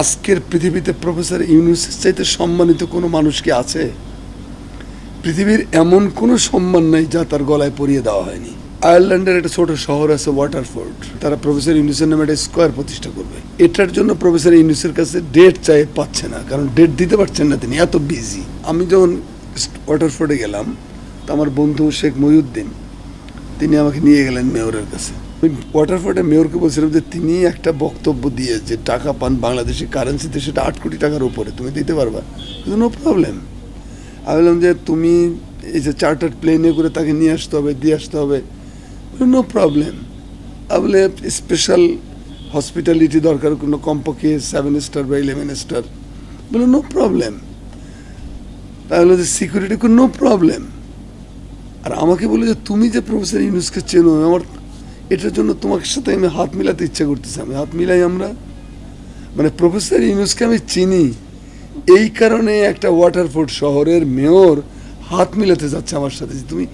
আজকের পৃথিবীতে প্রফেসর ইউনুসের চাইতে সম্মানিত কোনো মানুষ কি আছে? পৃথিবীর এমন কোনো সম্মান নাই যা তার গলায় পরিয়ে দেওয়া হয়নি। আয়ারল্যান্ডের একটা ছোট শহর আছে ওয়াটারফোর্ড। তারা প্রফেসর ইউনুসের নামে একটা স্কোয়ার প্রতিষ্ঠা করবে। এটার জন্য প্রফেসর ইউনুসের কাছে ডেট চাই পাচ্ছে না, কারণ ডেট দিতে পারছেন না তিনি, এত বিজি আমি যখন ওয়াটারফোর্ডে গেলাম, তো আমার বন্ধু শেখ মহিউদ্দিন, তিনি আমাকে নিয়ে গেলেন মেয়রের কাছে। আমি ওয়াটারফোর্ডে মেয়রকে বলছিলাম যে তিনি একটা বক্তব্য দিয়ে যে টাকা পান বাংলাদেশি কারেন্সিতে সেটা আট কোটি টাকার উপরে। তুমি দিতে পারবা? নো প্রবলেম আমি বললাম যে, তুমি এই যে চার্টার প্লেনে করে তাকে নিয়ে আসতে হবে, দিয়ে আসতে হবে। নো প্রবলেম বলে স্পেশাল হসপিটালিটি দরকার, কোনো কমপক্ষে সেভেন স্টার বা ইলেভেন স্টার বলে নো প্রবলেম তাহলে যে সিকিউরিটি কোনো নো প্রবলেম আর আমাকে বলে যে, তুমি যে প্রফেসর ইউনুসকে চেনো আমার এটার জন্য তোমার সাথে আমি হাত মিলাতে ইচ্ছা করতেছি। আমি হাত মিলাই আমরা মানে প্রফেসর ইউনুসকে আমি চিনি। এই কারণে একটা ওয়াটারফোর্ড শহরের মেয়র হাত মিলাতে যাচ্ছে আমার সাথে। যে তুমি